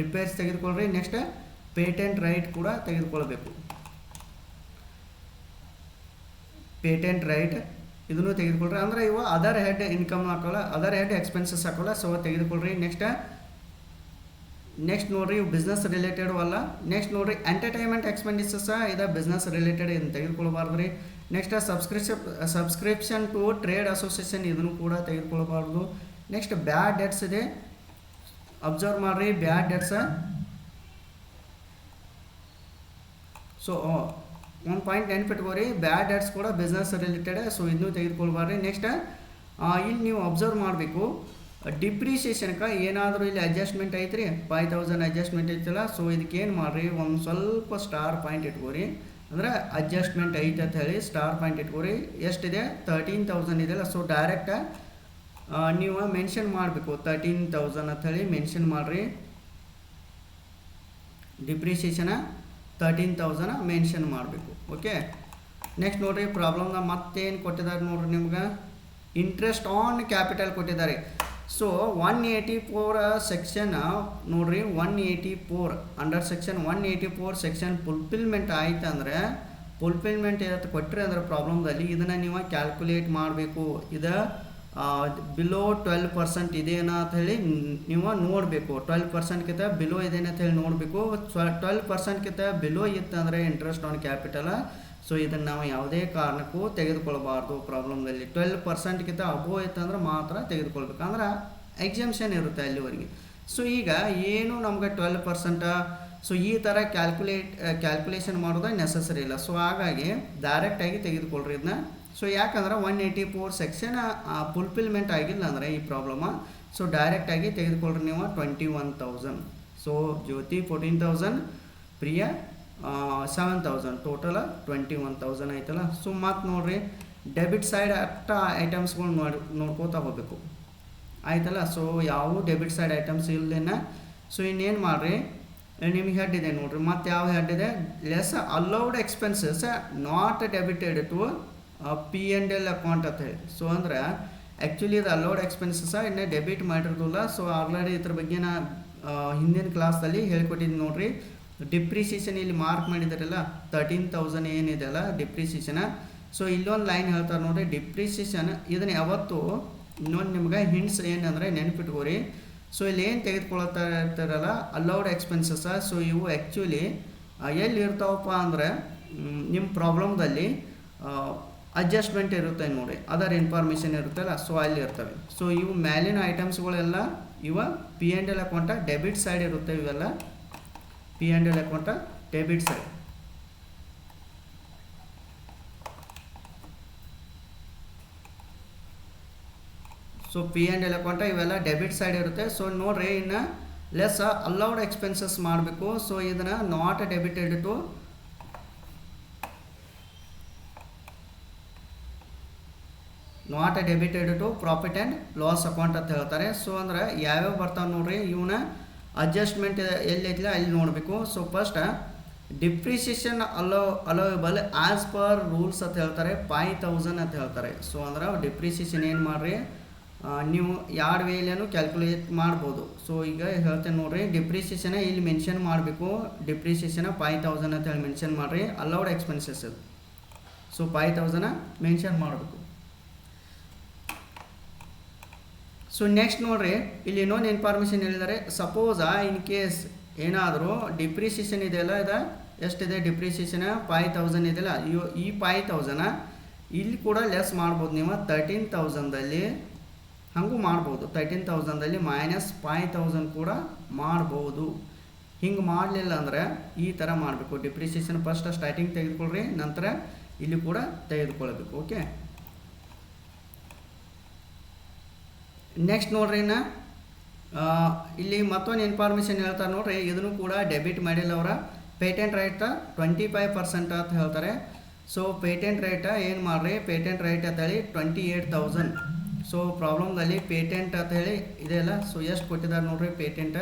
ರಿಪೇರ್ಸ್ ತೆಗೆದುಕೊಳ್ರಿ. ನೆಕ್ಸ್ಟ್ ಪೇಟೆಂಟ್ ರೈಟ್ ಕೂಡ ತೆಗೆದುಕೊಳ್ಬೇಕು ಪೇಟೆಂಟ್ ರೈಟ್ ಇದನ್ನು ತೆಗೆದುಕೊಳ್ರಿ. ಅಂದರೆ ಇವು ಅದರ್ ಹೆಡ್ ಇನ್ಕಮ್ ಹಾಕೋಲ್ಲ ಅದರ್ ಹೆಡ್ ಎಕ್ಸ್ಪೆನ್ಸಸ್ ಹಾಕೋಲ್ಲ ಸೊ ತೆಗೆದುಕೊಳ್ರಿ. ನೆಕ್ಸ್ಟ್ ನೆಕ್ಸ್ಟ್ ನೋಡ್ರಿ, ಇವು ಬಿಸ್ನೆಸ್ ರಿಲೇಟೆಡ್ ಅಲ್ಲ. ನೆಕ್ಸ್ಟ್ ನೋಡ್ರಿ ಎಂಟರ್ಟೈನ್ಮೆಂಟ್ ಎಕ್ಸ್ಪೆಂಡಿಸಸ್ ಇದು ಬಿಸ್ನೆಸ್ ರಿಲೇಟೆಡ್ ಇದನ್ನು ತೆಗೆದುಕೊಳ್ಬಾರ್ದು ರೀ next subscription subscription to trade association ಇದನ್ನು ಕೂಡ ತೆಗೆದುಕೊಳ್ಬಾರ್ದು. ನೆಕ್ಸ್ಟ್ ಬ್ಯಾಡ್ ಡೆಟ್ಸ್ ಇದೆ. ಅಬ್ಸರ್ವ್ ಮಾಡಿರಿ ಬ್ಯಾಡ್ ಡೆಟ್ಸ್ ಸೊ ಒಂದು ಪಾಯಿಂಟ್ ನೆನ್ಪಿಟ್ಕೋರಿ ಬ್ಯಾಡ್ ಆ್ಯಡ್ಸ್ ಕೂಡ ಬಿಸ್ನೆಸ್ ರಿಲೇಟೆಡ್ ಸೊ ಇದನ್ನು ತೆಗೆದುಕೊಳ್ಬಾರ್ರಿ ನೆಕ್ಸ್ಟ್ ಇಲ್ಲಿ ನೀವು ಅಬ್ಸರ್ವ್ ಮಾಡಬೇಕು. ಡಿಪ್ರಿಸಿಯೇಷನ್ಗೆ ಏನಾದರೂ ಇಲ್ಲಿ ಅಡ್ಜಸ್ಟ್ಮೆಂಟ್ ಐತ್ರಿ? ಫೈವ್ ತೌಸಂಡ್ ಅಡ್ಜಸ್ಟ್ಮೆಂಟ್ ಐತಲ್ಲ ಸೊ ಇದಕ್ಕೆ ಏನು ಮಾಡಿರಿ? ಒಂದು ಸ್ವಲ್ಪ ಸ್ಟಾರ್ ಪಾಯಿಂಟ್ ಇಟ್ಕೋರಿ. ಅಂದರೆ ಅಡ್ಜಸ್ಟ್ಮೆಂಟ್ ಐತೆ ಅಂತ ಹೇಳಿ ಸ್ಟಾರ್ ಪಾಯಿಂಟ್ ಇಟ್ಕೋರಿ. ಎಷ್ಟಿದೆ? ತರ್ಟೀನ್ ತೌಸಂಡ್ ಇದೆಯಲ್ಲ ಸೊ ಡೈರೆಕ್ಟ್ ನೀವು ಮೆನ್ಷನ್ ಮಾಡಬೇಕು. ತರ್ಟೀನ್ ತೌಸಂಡ್ ಅಂತ ಹೇಳಿ ಮೆನ್ಷನ್ ಮಾಡಿರಿ. ಡಿಪ್ರಿಸಿಯೇಷನ ತರ್ಟೀನ್ ತೌಸಂಡ ಮೆನ್ಷನ್ ಮಾಡಬೇಕು ಓಕೆ ನೆಕ್ಸ್ಟ್ ನೋಡ್ರಿ ಪ್ರಾಬ್ಲಮ್ನ ಮತ್ತೇನು ಕೊಟ್ಟಿದ್ದಾರೆ ನೋಡ್ರಿ ನಿಮ್ಗೆ? ಇಂಟ್ರೆಸ್ಟ್ ಆನ್ ಕ್ಯಾಪಿಟಲ್ ಕೊಟ್ಟಿದ್ದಾರೆ. So one eighty four section ನೋಡ್ರಿ one eighty four under section one eighty four section fulfilment ಆಯ್ತು ಅಂದರೆ ಫುಲ್ಫಿಲ್ಮೆಂಟ್ ಇವತ್ತು ಕೊಟ್ಟರೆ ಅಂದ್ರೆ ಪ್ರಾಬ್ಲಮ್ದಲ್ಲಿ ಇದನ್ನು ನೀವು ಕ್ಯಾಲ್ಕುಲೇಟ್ ಮಾಡಬೇಕು. ಇದು ಬಿಲೋ ಟ್ವೆಲ್ ಪರ್ಸೆಂಟ್ ಇದೆಯಾ ಅಂತ ಹೇಳಿ ನೀವು ನೋಡಬೇಕು. ಟ್ವೆಲ್ ಪರ್ಸೆಂಟ್ಗಿಂತ ಬಿಲೋ ಇದೇನಾ ಅಂತ ಹೇಳಿ ನೋಡಬೇಕು. ಟ್ವೆಲ್ ಪರ್ಸೆಂಟ್ಗಿಂತ ಬಿಲೋ ಇತ್ತಂದರೆ ಇಂಟ್ರೆಸ್ಟ್ ಆನ್ ಕ್ಯಾಪಿಟಲ ಸೊ, ಇದನ್ನು ನಾವು ಯಾವುದೇ ಕಾರಣಕ್ಕೂ ತೆಗೆದುಕೊಳ್ಬಾರ್ದು ಪ್ರಾಬ್ಲಮ್ದಲ್ಲಿ ಟ್ವೆಲ್ ಪರ್ಸೆಂಟ್ಗಿಂತ ಅಬೋ ಇತ್ತಂದ್ರೆ ಮಾತ್ರ ತೆಗೆದುಕೊಳ್ಬೇಕು. ಅಂದ್ರೆ ಎಕ್ಸಾಮ್ಷನ್ ಇರುತ್ತೆ ಅಲ್ಲಿವರೆಗೆ. ಸೊ, ಈಗ ಏನು ನಮಗೆ ಟ್ವೆಲ್ ಪರ್ಸೆಂಟ ಸೊ, ಈ ಥರ ಕ್ಯಾಲ್ಕುಲೇಟ್ ಕ್ಯಾಲ್ಕುಲೇಷನ್ ಮಾಡೋದು ನೆಸಸರಿ ಇಲ್ಲ. ಸೊ, ಹಾಗಾಗಿ ಡೈರೆಕ್ಟಾಗಿ ತೆಗೆದುಕೊಳ್ರಿ ಇದನ್ನ ಸೊ ಯಾಕಂದ್ರೆ one eighty four section fulfilment ಆಗಿಲ್ಲ ಅಂದರೆ ಈ ಪ್ರಾಬ್ಲಮ ಸೊ ಡೈರೆಕ್ಟಾಗಿ ತೆಗೆದುಕೊಳ್ಳ್ರಿ ನೀವು twenty one thousand so Jyoti fourteen thousand Priya seven thousand total twenty one thousand ಆಯ್ತಲ್ಲ. ಸೊ ಮತ್ತು ನೋಡ್ರಿ ಡೆಬಿಟ್ ಸೈಡ್ ಅಟ್ಟ ಐಟಮ್ಸ್ಗಳು ನೋಡಿ, ನೋಡ್ಕೋತಾ ಹೋಗಬೇಕು. ಆಯ್ತಲ್ಲ? ಸೊ ಯಾವ ಡೆಬಿಟ್ ಸೈಡ್ ಐಟಮ್ಸ್ ಇಲ್ಲದೇನ ಸೊ ಇನ್ನೇನು ಮಾಡಿರಿ? ನಿಮಗೆ ಹೆಡ್ ಇದೆ ನೋಡ್ರಿ. ಮತ್ತು ಯಾವ ಹೆಡ್ ಇದೆ? Less allowed expenses not debited to P and L account ಅಂತ ಹೇಳಿ. ಸೊ ಅಂದ್ರೆ ಆ್ಯಕ್ಚುಲಿ ಇದು ಅಲೋಡ್ ಎಕ್ಸ್ಪೆನ್ಸಸ್ ಇನ್ನೇ ಡೆಬಿಟ್ ಮಾಡಿರೋದಿಲ್ಲ. ಸೊ ಆಲ್ರೆಡಿ ಇದ್ರ ಬಗ್ಗೆ ನಾ ಹಿಂದಿನ ಕ್ಲಾಸಲ್ಲಿ ಹೇಳ್ಕೊಟ್ಟಿದ್ದೀನಿ ನೋಡ್ರಿ. ಡಿಪ್ರಿಸಿಯೇಷನ್ ಇಲ್ಲಿ ಮಾರ್ಕ್ ಮಾಡಿದಾರಲ್ಲ ತರ್ಟೀನ್ ತೌಸಂಡ್ ಏನಿದೆ ಅಲ್ಲ ಡಿಪ್ರಿಸಿಯೇಷನ್ ಸೊ ಇಲ್ಲೊಂದು ಲೈನ್ ಹೇಳ್ತಾರೆ ನೋಡ್ರಿ ಡಿಪ್ರಿಸಿಯೇಷನ್ ಇದನ್ನ ಯಾವತ್ತು ಇನ್ನೊಂದು ನಿಮ್ಗೆ ಹಿಂಟ್ಸ್ ಏನಂದರೆ ನೆನಪಿಟ್ಕೋರಿ. ಸೊ ಇಲ್ಲಿ ಏನು ತೆಗೆದುಕೊಳ್ತಾ ಇರ್ತಾರಲ್ಲ ಅಲೌಡ್ ಎಕ್ಸ್ಪೆನ್ಸಸ್ ಸೊ ಇವು ಆ್ಯಕ್ಚುಲಿ ಎಲ್ಲಿ ಇರ್ತಾವಪ್ಪ ಅಂದರೆ ನಿಮ್ಮ ಪ್ರಾಬ್ಲಮ್ದಲ್ಲಿ ಅಡ್ಜಸ್ಟ್ಮೆಂಟ್ ಇರುತ್ತೆ ನೋಡಿ. ಅದರ್ ಇನ್ಫಾರ್ಮೇಷನ್ ಇರುತ್ತಲ್ಲ ಸೊ ಅಲ್ಲಿ ಇರ್ತವೆ. ಸೊ ಇವು ಮ್ಯಾಲಿನ ಐಟಮ್ಸ್ಗಳೆಲ್ಲ ಇವ P and L account debit side ಇರುತ್ತೆ ಇವೆಲ್ಲ. P and L account debit side so P and L account ಇವೆಲ್ಲ ಡೆಬಿಟ್ ಸೈಡ್ ಇರುತ್ತೆ. ಸೊ ನೋಡ್ರಿ ಇನ್ನು ಲೆಸ್ ಅಲೌಡ್ ಎಕ್ಸ್ಪೆನ್ಸಸ್ ಮಾಡಬೇಕು. ಸೊ ಇದನ್ನು not debited to not debited to profit and loss account ಅಂತ ಹೇಳ್ತಾರೆ. ಸೊ ಅಂದ್ರೆ ಯಾವ್ಯಾವ ಬರ್ತಾವೆ ನೋಡ್ರಿ ಇವನ್ನ ಅಡ್ಜಸ್ಟ್ಮೆಂಟ್ ಎಲ್ಲಿ ಐತಿಲ್ಲ ಅಲ್ಲಿ ನೋಡಬೇಕು. So first depreciation allow allowable as per rules ಅಂತ ಹೇಳ್ತಾರೆ ಫೈ ತೌಸಂಡ್ ಅಂತ ಹೇಳ್ತಾರೆ. ಸೊ ಅಂದ್ರೆ ಡಿಪ್ರಿಸಿಯೇಷನ್ ಏನು ಮಾಡ್ರಿ ನೀವು ಎರಡು ವೇಲೇನು ಕ್ಯಾಲ್ಕುಲೇಟ್ ಮಾಡ್ಬೋದು. ಸೊ ಈಗ ಹೇಳ್ತೇನೆ ನೋಡ್ರಿ ಡಿಪ್ರಿಸಿಯೇಷನ್ ಇಲ್ಲಿ ಮೆನ್ಷನ್ ಮಾಡಬೇಕು. ಡಿಪ್ರಿಸಿಯೇಷನ್ ಫೈ ತೌಸಂಡ್ ಅಂತ ಹೇಳಿ ಮೆನ್ಷನ್ ಮಾಡಿರಿ. Allowed expenses so five thousand mention ಮಾಡಬೇಕು. ಸೊ ನೆಕ್ಸ್ಟ್ ನೋಡ್ರಿ, ಇಲ್ಲಿ ಇನ್ನೊಂದು ಇನ್ಫಾರ್ಮೇಷನ್ ಹೇಳಿದ್ದಾರೆ ಸಪೋಸ್ ಇನ್ ಕೇಸ್ ಏನಾದರೂ ಡಿಪ್ರಿಸಿಯೇಷನ್ ಇದೆಯಲ್ಲ ಇದು ಎಷ್ಟಿದೆ? ಡಿಪ್ರಿಸಿಯೇಷನ್ ಫೈವ್ ತೌಸಂಡ್ ಇದೆಯಲ್ಲ ಇವು ಈ ಫೈವ್ ತೌಸಂಡ ಇಲ್ಲಿ ಕೂಡ ಲೆಸ್ ಮಾಡ್ಬೋದು ನೀವು. ತರ್ಟೀನ್ ತೌಸಂಡಲ್ಲಿ ಹಾಗೂ ಮಾಡ್ಬೋದು. ತರ್ಟೀನ್ ತೌಸಂಡಲ್ಲಿ ಮೈನಸ್ ಫೈ ತೌಸಂಡ್ ಕೂಡ ಮಾಡ್ಬೋದು. ಹಿಂಗೆ ಮಾಡಲಿಲ್ಲ ಅಂದರೆ ಈ ಥರ ಮಾಡಬೇಕು. ಡಿಪ್ರಿಸಿಯೇಷನ್ ಫಸ್ಟ್ ಸ್ಟಾರ್ಟಿಂಗ್ ತೆಗೆದುಕೊಳ್ಳ್ರಿ ನಂತರ ಇಲ್ಲಿ ಕೂಡ ತೆಗೆದುಕೊಳ್ಬೇಕು ಓಕೆ ನೆಕ್ಸ್ಟ್ ನೋಡ್ರಿ ಇನ್ನು. ಇಲ್ಲಿ ಮತ್ತೊಂದು ಇನ್ಫಾರ್ಮೇಷನ್ ಹೇಳ್ತಾರೆ ನೋಡ್ರಿ. ಇದನ್ನು ಕೂಡ ಡೆಬಿಟ್ ಮಾಡಿಲ್ಲ ಅವರ. Patent right twenty five percent ಅಂತ ಹೇಳ್ತಾರೆ. ಸೊ ಪೇಟೆಂಟ್ ರೈಟ ಏನು ಮಾಡ್ರಿ? ಪೇಟೆಂಟ್ ರೈಟ್ ಅಂತ ಹೇಳಿ ಟ್ವೆಂಟಿ ಏಯ್ಟ್ ತೌಸಂಡ್ ಸೊ ಪ್ರಾಬ್ಲಮ್ದಲ್ಲಿ ಪೇಟೆಂಟ್ ಅಂತ ಹೇಳಿ ಇದೆಲ್ಲ ಸೊ ಎಷ್ಟು ಕೊಟ್ಟಿದ್ದಾರೆ ನೋಡ್ರಿ patent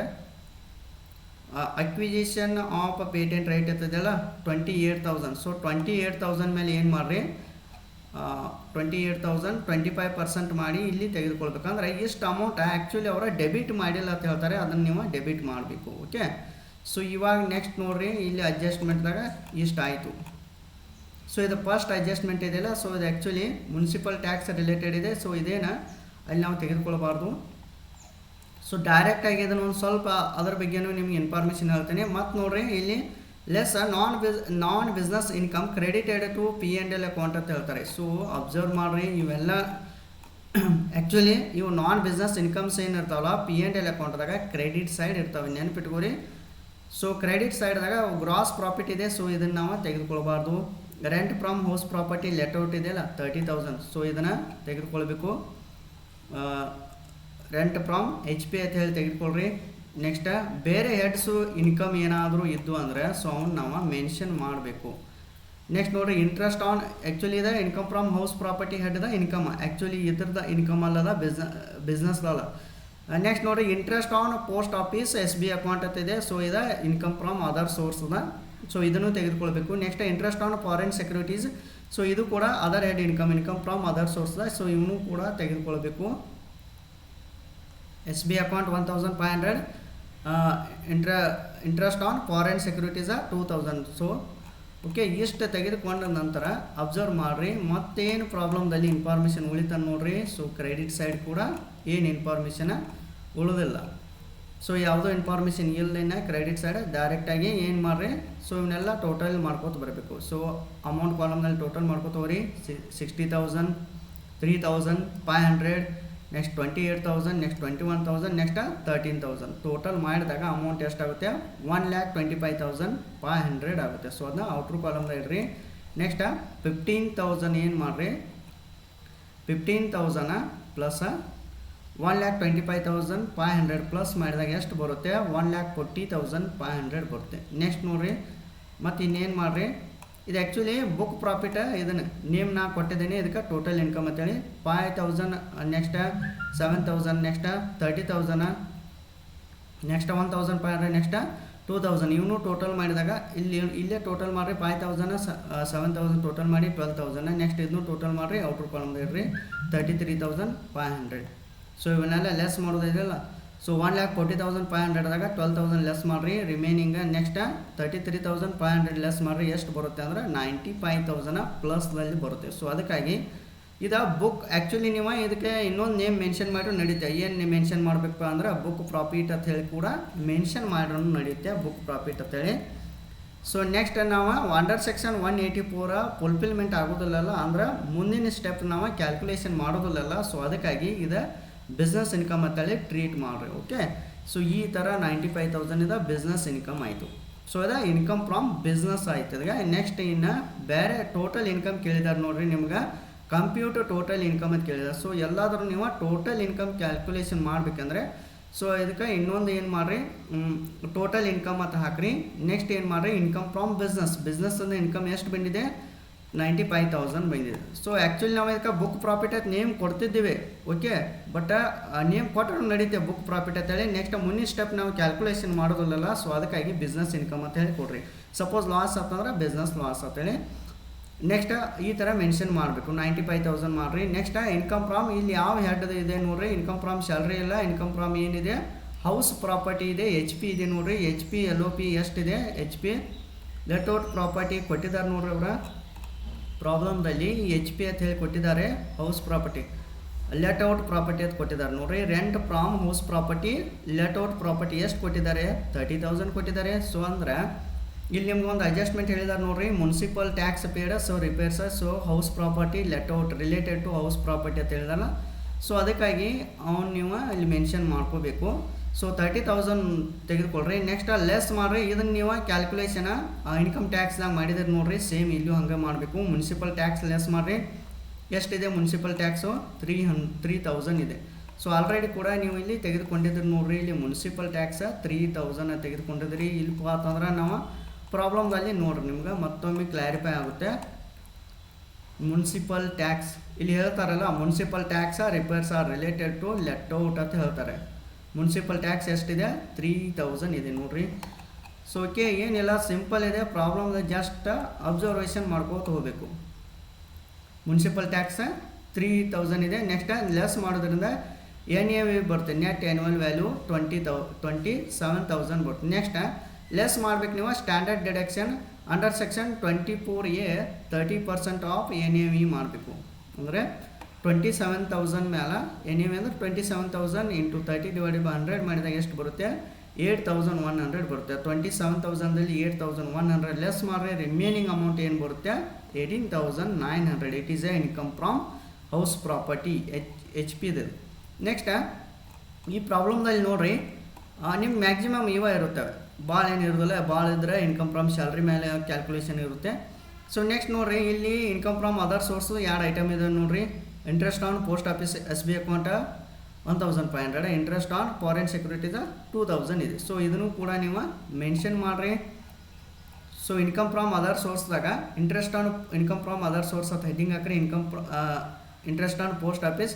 acquisition of patent right ಇರ್ತದಲ್ಲ twenty eight thousand so twenty eight thousand ಮೇಲೆ ಏನು ಮಾಡ್ರಿ? Twenty eight thousand twenty five percent ಮಾಡಿ ಇಲ್ಲಿ ತೆಗೆದುಕೊಳ್ಬೇಕಂದ್ರೆ ಇಷ್ಟು ಅಮೌಂಟ್ ಆ್ಯಕ್ಚುಲಿ ಅವರ ಡೆಬಿಟ್ ಮಾಡಿಲ್ಲ ಅಂತ ಹೇಳ್ತಾರೆ, ಅದನ್ನು ನೀವು ಡೆಬಿಟ್ ಮಾಡಬೇಕು ಓಕೆ ಸೊ ಇವಾಗ ನೆಕ್ಸ್ಟ್ ನೋಡ್ರಿ, ಇಲ್ಲಿ ಅಡ್ಜಸ್ಟ್ಮೆಂಟ್ದಾಗ ಇಷ್ಟು ಆಯಿತು. ಸೊ ಇದು ಫಸ್ಟ್ ಅಡ್ಜಸ್ಟ್ಮೆಂಟ್ ಇದೆಯಲ್ಲ ಸೊ ಇದು ಆ್ಯಕ್ಚುಲಿ ಮುನ್ಸಿಪಲ್ ಟ್ಯಾಕ್ಸ್ ರಿಲೇಟೆಡ್ ಇದೆ. ಸೊ ಇದೇನ ಅಲ್ಲಿ ನಾವು ತೆಗೆದುಕೊಳ್ಬಾರ್ದು. ಸೊ ಡೈರೆಕ್ಟಾಗಿ ಇದನ್ನು ಒಂದು ಸ್ವಲ್ಪ ಅದರ ಬಗ್ಗೆನೂ ನಿಮ್ಗೆ ಇನ್ಫಾರ್ಮೇಷನ್ ಹೇಳ್ತೇನೆ. ಮತ್ತು ನೋಡ್ರಿ, ಇಲ್ಲಿ ಲೆಸ್ ನಾನ್ ಬಿಸ್ non business income credited to P and L account ಅಂತ ಹೇಳ್ತಾರೆ. ಸೊ ಅಬ್ಸರ್ವ್ ಮಾಡಿರಿ, ಇವೆಲ್ಲ [clears throat] ಆ್ಯಕ್ಚುಲಿ ಇವು ನಾನ್ ಬಿಸ್ನೆಸ್ ಇನ್ಕಮ್ಸ್ ಏನು ಇರ್ತಾವಲ್ಲ ಪಿ ಆ್ಯಂಡ್ ಎಲ್ ಅಕೌಂಟ್ದಾಗ ಕ್ರೆಡಿಟ್ ಸೈಡ್ ಇರ್ತಾವೆ. ನೆನ್ಪಿಟ್ಕೋರಿ. ಸೊ ಕ್ರೆಡಿಟ್ ಸೈಡ್ದಾಗ ಗ್ರಾಸ್ ಪ್ರಾಫಿಟ್ ಇದೆ. ಸೊ ಇದನ್ನು ನಾವು ತೆಗೆದುಕೊಳ್ಬಾರ್ದು. Rent from house property let out ಇದೆಯಲ್ಲ ತರ್ಟಿ ತೌಸಂಡ್ ಸೊ ಇದನ್ನು ತೆಗೆದುಕೊಳ್ಬೇಕು. ರೆಂಟ್ ಫ್ರಮ್ ಎಚ್ ಪಿ ಅಂತ ಹೇಳಿ ತೆಗೆದುಕೊಳ್ರಿ. ನೆಕ್ಸ್ಟ್ ಬೇರೆ ಹೆಡ್ಸು ಇನ್ಕಮ್ ಏನಾದರೂ ಇದ್ದು ಅಂದರೆ ಸೊ ಅವ್ನು ನಾವು ಮೆನ್ಷನ್ ಮಾಡಬೇಕು. ನೆಕ್ಸ್ಟ್ ನೋಡ್ರಿ ಇಂಟ್ರೆಸ್ಟ್ ಆನ್ ಆ್ಯಕ್ಚುಲಿ ಇದೆ ಇನ್ಕಮ್ ಫ್ರಮ್ ಹೌಸ್ ಪ್ರಾಪರ್ಟಿ ಹೆಡ್ದ ಇನ್ಕಮ್ ಆ್ಯಕ್ಚುಲಿ ಇದ್ರದ ಇನ್ಕಮ್ ಅಲ್ಲದ ಬಿಸ್ನ ಬಿಸ್ನೆಸ್ದಲ್ಲ ನೆಕ್ಸ್ಟ್ ನೋಡಿ interest on post office S B account ಅಂತ ಇದೆ. ಸೊ ಇದೆ ಇನ್ಕಮ್ ಫ್ರಮ್ ಅದರ್ ಸೋರ್ಸ್ ಅದ ಸೊ ಇದನ್ನು ತೆಗೆದುಕೊಳ್ಬೇಕು. Next interest on foreign securities so ಇದು ಕೂಡ other head income income from other source ಅದ ಸೊ ಇವನು ಕೂಡ ತೆಗೆದುಕೊಳ್ಬೇಕು. S B account one thousand five hundred intra interest on foreign securities two thousand so okay ಇಷ್ಟು ತೆಗೆದುಕೊಂಡ ನಂತರ ಅಬ್ಸರ್ವ್ ಮಾಡಿರಿ. ಮತ್ತೇನು ಪ್ರಾಬ್ಲಮ್ದಲ್ಲಿ ಇನ್ಫಾರ್ಮೇಷನ್ ಉಳಿತಾನೆ ನೋಡ್ರಿ. ಸೊ ಕ್ರೆಡಿಟ್ ಸೈಡ್ ಕೂಡ ಏನು ಇನ್ಫಾರ್ಮೇಷನ್ ಉಳಿದಿಲ್ಲ. ಸೊ ಯಾವುದೋ ಇನ್ಫಾರ್ಮೇಷನ್ ಇಲ್ಲದೇನೆ ಕ್ರೆಡಿಟ್ ಸೈಡ್ ಡೈರೆಕ್ಟಾಗಿ ಏನು ಮಾಡ್ರಿ? ಸೊ ಇವನ್ನೆಲ್ಲ ಟೋಟಲ್ ಮಾಡ್ಕೋತ ಬರಬೇಕು. ಸೊ ಅಮೌಂಟ್ ಕಾಲಮ್ನಲ್ಲಿ ಟೋಟಲ್ ಮಾಡ್ಕೋತ ಹೋಗ್ರಿ. Sixty thousand three thousand five hundred next twenty eight thousand next twenty one thousand next thirteen thousand total ಮಾಡಿದಾಗ ಅಮೌಂಟ್ ಎಷ್ಟಾಗುತ್ತೆ? One lakh twenty five thousand five hundred ಆಗುತ್ತೆ. So ಅದನ್ನ outer ಕಾಲಮ್ದಾಗ ಇಡ್ರಿ. Next fifteen thousand ಏನು ಮಾಡಿರಿ? Fifteen thousand plus one lakh twenty five thousand five hundred plus ಮಾಡಿದಾಗ ಎಷ್ಟು ಬರುತ್ತೆ? One lakh forty thousand five hundred ಬರುತ್ತೆ. ನೆಕ್ಸ್ಟ್ ನೋಡಿರಿ. ಮತ್ತು ಇನ್ನೇನು ಮಾಡಿರಿ? ಇದು ಆ್ಯಕ್ಚುಲಿ ಬುಕ್ ಪ್ರಾಫಿಟ್ ಇದನ್ನು ನೇಮ್ ನಾ ಕೊಟ್ಟಿದ್ದೀನಿ. ಇದಕ್ಕೆ ಟೋಟಲ್ ಇನ್ಕಮ್ ಅಂತೇಳಿ. Five thousand next seven thousand next thirty thousand next one thousand five hundred next two thousand ಇವನು ಟೋಟಲ್ ಮಾಡಿದಾಗ ಇಲ್ಲಿ, ಇಲ್ಲೇ ಟೋಟಲ್ ಮಾಡಿರಿ. Five thousand seven thousand total ಮಾಡಿ ಟ್ವೆಲ್ ತೌಸಂಡ್ ನೆಕ್ಸ್ಟ್ ಇದನ್ನು ಟೋಟಲ್ ಮಾಡಿರಿ. ಔಟ್ರ್ ಕಾಲಮ್ ಇಡ್ರಿ. Thirty three thousand five hundred so ಇವನ್ನೆಲ್ಲ less ಮಾಡೋದಿದೆಯಲ್ಲ so one lakh forty thousand five ಹಂಡ್ರೆಡ್ದಾಗ twelve thousand less ಮಾಡಿರಿ. Remaining next thirty three thousand five hundred less ಮಾಡಿರಿ. ಎಷ್ಟು ಬರುತ್ತೆ ಅಂದರೆ ನೈಂಟಿ ಫೈವ್ ತೌಸಂಡ್ ಪ್ಲಸ್ನಲ್ಲಿ ಬರುತ್ತೆ. ಸೊ ಅದಕ್ಕಾಗಿ ಇದು ಬುಕ್ ಆ್ಯಕ್ಚುಲಿ ನೀವು ಇದಕ್ಕೆ ಇನ್ನೊಂದು ನೇಮ್ ಮೆನ್ಷನ್ ಮಾಡಿರೋ ನಡೀತೆ. ಏನು ಮೆನ್ಷನ್ ಮಾಡಬೇಕು ಅಂದ್ರೆ ಬುಕ್ ಪ್ರಾಫಿಟ್ ಅಂತ ಹೇಳಿ ಕೂಡ ಮೆನ್ಷನ್ ಮಾಡಿದ್ರು ನಡೀತೆ ಬುಕ್ ಪ್ರಾಫಿಟ್ ಅಂತೇಳಿ ಸೊ ನೆಕ್ಸ್ಟ್ ನಾವು under section one eighty four fulfilment ಆಗೋದಿಲ್ಲಲ್ಲ ಅಂದ್ರೆ ಮುಂದಿನ ಸ್ಟೆಪ್ ನಾವು ಕ್ಯಾಲ್ಕುಲೇಷನ್ ಮಾಡೋದಿಲ್ಲಲ್ಲ. ಸೊ ಅದಕ್ಕಾಗಿ ಇದು ಬಿಸ್ನೆಸ್ ಇನ್ಕಮ್ ಅಂತೇಳಿ ಟ್ರೀಟ್ ಮಾಡ್ರಿ ಓಕೆ ಸೊ ಈ ಥರ ನೈಂಟಿ ಫೈವ್ ತೌಸಂಡ್ ಇದು ಬಿಸ್ನೆಸ್ ಇನ್ಕಮ್ ಆಯಿತು. ಸೊ ಅದ ಇನ್ಕಮ್ ಫ್ರಮ್ ಬಿಸ್ನೆಸ್ ಆಯ್ತು. ಅದಾಗ ನೆಕ್ಸ್ಟ್ ಇನ್ನು ಬೇರೆ ಟೋಟಲ್ ಇನ್ಕಮ್ ಕೇಳಿದಾರೆ ನೋಡ್ರಿ ನಿಮ್ಗೆ. ಕಂಪ್ಯೂಟರ್ ಟೋಟಲ್ ಇನ್ಕಮ್ ಅಂತ ಕೇಳಿದಾರೆ. ಸೊ ಎಲ್ಲಾದರೂ ನೀವು ಟೋಟಲ್ ಇನ್ಕಮ್ ಕ್ಯಾಲ್ಕುಲೇಷನ್ ಮಾಡಬೇಕಂದ್ರೆ ಸೊ ಇದಕ್ಕೆ ಇನ್ನೊಂದು ಏನು ಮಾಡಿರಿ? ಟೋಟಲ್ ಇನ್ಕಮ್ ಅಂತ ಹಾಕ್ರಿ. ನೆಕ್ಸ್ಟ್ ಏನು ಮಾಡಿರಿ? ಇನ್ಕಮ್ ಫ್ರಮ್ ಬಿಸ್ನೆಸ್ ಬಿಸ್ನೆಸ್ ಅಂದರೆ ಇನ್ಕಮ್ ಎಷ್ಟು ಬಂದಿದೆ? ನೈಂಟಿ ಫೈವ್ ತೌಸಂಡ್ ಬಂದಿದೆ. ಸೊ ಆ್ಯಕ್ಚುಲಿ ನಾವು ಇದಕ್ಕೆ ಬುಕ್ ಪ್ರಾಫಿಟ್ ಅಂತ ನೇಮ್ ಕೊಡ್ತಿದ್ದೀವಿ. ಓಕೆ ಬಟ್ ನೇಮ್ ಕೊಟ್ಟರೆ ನಡೀತೆ ಬುಕ್ ಪ್ರಾಫಿಟ್ ಅಂತೇಳಿ ನೆಕ್ಸ್ಟ್ ಮುಂದಿನ ಸ್ಟೆಪ್ ನಾವು ಕ್ಯಾಲ್ಕುಲೇಷನ್ ಮಾಡೋದಿಲ್ಲಲ್ಲ ಸೊ ಅದಕ್ಕಾಗಿ ಬಿಸ್ನೆಸ್ ಇನ್ಕಮ್ ಅಂತ ಹೇಳಿ ಕೊಡ್ರಿ. ಸಪೋಸ್ ಲಾಸ್ ಆತಂದ್ರೆ ಬಿಸ್ನೆಸ್ ಲಾಸ್ ಅಂತೇಳಿ ನೆಕ್ಸ್ಟ್ ಈ ಥರ ಮೆನ್ಷನ್ ಮಾಡಬೇಕು. ನೈಂಟಿ ಫೈವ್ ತೌಸಂಡ್ ಮಾಡಿರಿ. ನೆಕ್ಸ್ಟ್ ಇನ್ಕಮ್ ಫ್ರಾಮ್ ಇಲ್ಲಿ ಯಾವ ಹೆಡ್ ಇದೆ ನೋಡ್ರಿ. ಇನ್ಕಮ್ ಫ್ರಾಮ್ ಸ್ಯಾಲ್ರಿ ಇಲ್ಲ ಇನ್ಕಮ್ ಫ್ರಾಮ್ ಏನಿದೆ? ಹೌಸ್ ಪ್ರಾಪರ್ಟಿ ಇದೆ ಎಚ್ ಪಿ ಇದೆ ನೋಡ್ರಿ. H P L O P ಎಷ್ಟಿದೆ? H P let out property ಕೊಟ್ಟಿದ್ದಾರೆ ನೋಡ್ರಿ ಅವರ. ಪ್ರಾಬ್ಲಮ್ದಲ್ಲಿ ಎಚ್ ಪಿ ಅಂತ ಹೇಳಿ ಕೊಟ್ಟಿದ್ದಾರೆ house property let out property ಅಂತ ಕೊಟ್ಟಿದ್ದಾರೆ. ನೋಡ್ರಿ rent from house property let out property ಎಷ್ಟು ಕೊಟ್ಟಿದ್ದಾರೆ? ತರ್ಟಿ ತೌಸಂಡ್ ಕೊಟ್ಟಿದ್ದಾರೆ. ಸೊ ಅಂದ್ರೆ ಇಲ್ಲಿ ನಿಮ್ಗೆ ಒಂದು ಅಡ್ಜಸ್ಟ್ಮೆಂಟ್ ಹೇಳಿದ್ದಾರೆ ನೋಡ್ರಿ. Municipal tax paid so repairs so house property let out related to house property ಅಂತ ಹೇಳಿದಾರಲ್ಲ. ಸೊ ಅದಕ್ಕಾಗಿ ಅವ್ನು ನೀವು ಇಲ್ಲಿ ಮೆನ್ಷನ್ ಮಾಡ್ಕೋಬೇಕು. ಸೊ ತರ್ಟಿ ತೌಸಂಡ್ ತೆಗೆದುಕೊಳ್ರಿ. ನೆಕ್ಸ್ಟ್ ಲೆಸ್ ಮಾಡಿರಿ. ಇದನ್ನು ನೀವು ಕ್ಯಾಲ್ಕುಲೇಷನ್ ಇನ್ಕಮ್ ಟ್ಯಾಕ್ಸ್ದಾಗ ಮಾಡಿದ್ರೆ ನೋಡಿರಿ ಸೇಮ್ ಇಲ್ಲೂ ಹಂಗೆ ಮಾಡಬೇಕು. ಮುನ್ಸಿಪಲ್ ಟ್ಯಾಕ್ಸ್ ಲೆಸ್ ಮಾಡಿರಿ. ಎಷ್ಟಿದೆ ಮುನ್ಸಿಪಲ್ ಟ್ಯಾಕ್ಸು ತ್ರೀ ಹನ್ ತ್ರೀ ತೌಸಂಡ್ ಇದೆ. ಸೊ ಆಲ್ರೆಡಿ ಕೂಡ ನೀವು ಇಲ್ಲಿ ತೆಗೆದುಕೊಂಡಿದ್ರೆ ನೋಡ್ರಿ. ಇಲ್ಲಿ ಮುನ್ಸಿಪಲ್ ಟ್ಯಾಕ್ಸ್ ತ್ರೀ ತೌಸಂಡ್ ತೆಗೆದುಕೊಂಡಿದ್ರಿ. ಇಲ್ಲಿ ಅಂತಂದ್ರೆ ನಾವು ಪ್ರಾಬ್ಲಮ್ದಲ್ಲಿ ನೋಡ್ರಿ ನಿಮ್ಗೆ ಮತ್ತೊಮ್ಮೆ ಕ್ಲಾರಿಫೈ ಆಗುತ್ತೆ. ಮುನ್ಸಿಪಲ್ ಟ್ಯಾಕ್ಸ್ ಇಲ್ಲಿ ಹೇಳ್ತಾರಲ್ಲ municipal tax repairs are related to let out ಅಂತ ಹೇಳ್ತಾರೆ. ಮುನ್ಸಿಪಲ್ ಟ್ಯಾಕ್ಸ್ ಎಷ್ಟಿದೆ? ತ್ರೀ ತೌಸಂಡ್ ಇದೆ ನೋಡ್ರಿ. ಸೊ ಓಕೆ ಏನಿಲ್ಲ ಸಿಂಪಲ್ ಇದೆ. ಪ್ರಾಬ್ಲಮ್ ಜಸ್ಟ್ ಅಬ್ಸರ್ವೇಷನ್ ಮಾಡ್ಕೋತ ಹೋಗಬೇಕು. ಮುನ್ಸಿಪಲ್ ಟ್ಯಾಕ್ಸ್ ತ್ರೀ ತೌಸಂಡ್ ಇದೆ. ನೆಕ್ಸ್ಟ್ ಲೆಸ್ ಮಾಡೋದ್ರಿಂದ ಎನ್ ಎ ವಿ ಬರುತ್ತೆ. ನೆಟ್ ಆ್ಯನ್ಯುವಲ್ ವ್ಯಾಲ್ಯೂ ಟ್ವೆಂಟಿ ತೌ ಟ್ವೆಂಟಿ ಸೆವೆನ್ ತೌಸಂಡ್ ಬರುತ್ತೆ. ನೆಕ್ಸ್ಟ್ ಲೆಸ್ ಮಾಡ್ಬೇಕು ನೀವು. Standard deduction under section twenty four A thirty percent of N A V ಮಾಡಬೇಕು. ಅಂದರೆ twenty seven thousand ಮೇಲೆ anyway ಅಂದ್ರೆ twenty seven thousand into thirty divided by hundred ಮಾಡಿದಾಗ ಎಷ್ಟು ಬರುತ್ತೆ? ಏಯ್ಟ್ ತೌಸಂಡ್ ಒನ್ ಹಂಡ್ರೆಡ್ ಬರುತ್ತೆ. Twenty seven ತೌಸಂಡಲ್ಲಿ eight thousand one hundred less ಮಾಡಿದ್ರೆ remaining amount ಏನು ಬರುತ್ತೆ? Eighteen thousand nine hundred it is a income from house property H H P ಇದೆ next ಈ ಪ್ರಾಬ್ಲಮ್ದಲ್ಲಿ ನೋಡಿರಿ ನಿಮ್ಮ ಮ್ಯಾಕ್ಸಿಮಮ್ ಇವ ಇರುತ್ತವೆ ಭಾಳ ಏನು ಇರೋದಿಲ್ಲ ಭಾಳ ಇದ್ದರೆ ಇನ್ಕಮ್ ಫ್ರಮ್ ಸ್ಯಾಲ್ರಿ ಮೇಲೆ ಕ್ಯಾಲ್ಕುಲೇಷನ್ ಇರುತ್ತೆ. ಸೊ ನೆಕ್ಸ್ಟ್ ನೋಡಿರಿ, ಇಲ್ಲಿ ಇನ್ಕಮ್ ಫ್ರಮ್ ಅದರ್ ಸೋರ್ಸು ಎರಡು ಐಟಮ್ ಇದೆ ನೋಡ್ರಿ? Interest on post office S B account one thousand five hundred interest on foreign securities two thousand ಇದೆ. ಸೊ ಇದನ್ನು ಕೂಡ ನೀವು ಮೆನ್ಷನ್ ಮಾಡಿರಿ. So income from other ಸೋರ್ಸ್ದಾಗ interest on income from other source ಅಂತ heading ಹಾಕ್ರಿ. Income interest on post office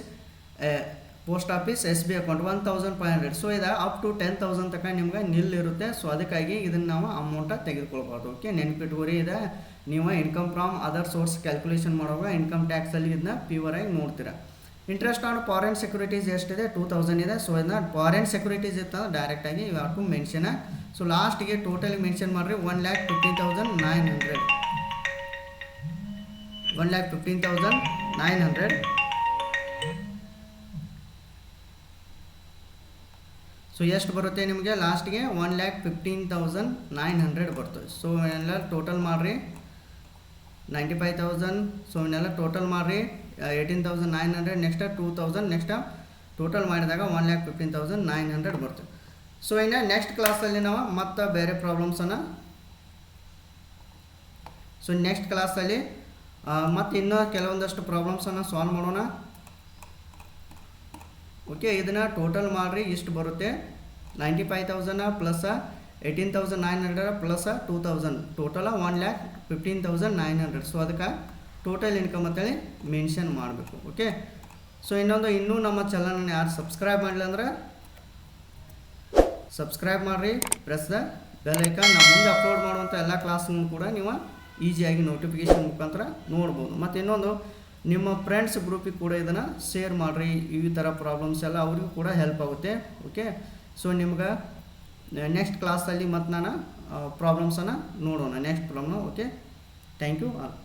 post office S B account one thousand five hundred so ಇದು up to ten thousand ತನಕ ನಿಮ್ಗೆ ನಿಲ್ಲಿರುತ್ತೆ. So ಅದಕ್ಕಾಗಿ ಇದನ್ನು ನಾವು amount ತೆಗೆದುಕೊಳ್ಬಾರ್ದು okay ನೆನ್ಪಿಟ್ಕೋರಿ ಇದೆ. ನೀವು income from other source calculation ಮಾಡುವಾಗ ಇನ್ಕಮ್ ಟ್ಯಾಕ್ಸಲ್ಲಿ ಇದನ್ನ ಪ್ಯೂರ್ ಆಗಿ ನೋಡ್ತೀರಾ. ಇಂಟ್ರೆಸ್ಟ್ ಆನ್ ಫಾರಿನ್ ಸೆಕ್ಯೂರಿಟೀಸ್ ಎಷ್ಟಿದೆ? ಟೂ ತೌಸಂಡ್ ಇದೆ. ಸೊ ಇದನ್ನ ಫಾರಿನ್ ಸೆಕ್ಯೂರಿಟೀಸ್ ಇರ್ತದೆ ಡೈರೆಕ್ಟಾಗಿ ಇವಾಗ ಮೆನ್ಷನ್ ಸೊ ಲಾಸ್ಟಿಗೆ ಟೋಟಲಿ ಮೆನ್ಷನ್ ಮಾಡಿರಿ one lakh fifteen thousand nine hundred one lakh fifteen thousand nine hundred so ಎಷ್ಟು ಬರುತ್ತೆ ನಿಮಗೆ? ಲಾಸ್ಟ್ಗೆ one lakh fifteen thousand nine hundred ಬರ್ತದೆ. ಸೊ ಎಲ್ಲ ಟೋಟಲ್ ಮಾಡಿರಿ. ನೈಂಟಿ ಫೈವ್ ತೌಸಂಡ್ ಸೊ ಇನ್ನೆಲ್ಲ ಟೋಟಲ್ ಮಾಡಿರಿ eighteen thousand nine hundred next two thousand next total ಮಾಡಿದಾಗ one lakh fifteen thousand nine hundred ಬರ್ತದೆ ಸೊ ಇನ್ನು ನೆಕ್ಸ್ಟ್ ಕ್ಲಾಸಲ್ಲಿ ನಾವು ಮತ್ತೆ ಬೇರೆ ಪ್ರಾಬ್ಲಮ್ಸನ್ನು ಸೊ ನೆಕ್ಸ್ಟ್ ಕ್ಲಾಸಲ್ಲಿ ಮತ್ತು ಇನ್ನೂ ಕೆಲವೊಂದಷ್ಟು ಪ್ರಾಬ್ಲಮ್ಸನ್ನು ಸಾಲ್ವ್ ಮಾಡೋಣ. ಓಕೆ ಇದನ್ನು ಟೋಟಲ್ ಮಾಡಿರಿ, ಇಷ್ಟು ಬರುತ್ತೆ. Ninety five thousand plus eighteen thousand nine hundred plus two thousand total one lakh fifteen thousand nine hundred so ಅದಕ್ಕೆ ಟೋಟಲ್ ಇನ್ಕಮ್ ಅಂತೇಳಿ ಮೆನ್ಷನ್ ಮಾಡಬೇಕು. ಓಕೆ ಸೊ ಇನ್ನೊಂದು ಇನ್ನೂ ನಮ್ಮ ಚಾನಲ್ನ ಯಾರು ಸಬ್ಸ್ಕ್ರೈಬ್ ಮಾಡಲಿಲ್ಲ ಅಂದ್ರೆ ಸಬ್ಸ್ಕ್ರೈಬ್ ಮಾಡಿರಿ ಪ್ರೆಸ್ ದ ಬೆಲ್ ಐಕಾನ್ ನಾವು ಮುಂದೆ ಅಪ್ಲೋಡ್ ಮಾಡುವಂಥ ಎಲ್ಲ ಕ್ಲಾಸ್ನು ಕೂಡ ನೀವು ಈಸಿಯಾಗಿ ನೋಟಿಫಿಕೇಶನ್ ಮುಖಾಂತರ ನೋಡ್ಬೋದು. ಮತ್ತು ಇನ್ನೊಂದು, ನಿಮ್ಮ ಫ್ರೆಂಡ್ಸ್ ಗ್ರೂಪಿಗೆ ಕೂಡ ಇದನ್ನು ಶೇರ್ ಮಾಡಿರಿ. ಈ ಥರ ಪ್ರಾಬ್ಲಮ್ಸ್ ಎಲ್ಲ ಅವ್ರಿಗೂ ಕೂಡ ಹೆಲ್ಪ್ ಆಗುತ್ತೆ. ಓಕೆ ಸೊ ನಿಮ್ಗೆ ನೆಕ್ಸ್ಟ್ ಕ್ಲಾಸಲ್ಲಿ ಮತ್ತು ನಾನು ಪ್ರಾಬ್ಲಮ್ಸನ್ನು ನೋಡೋಣ. Next problem okay thank you all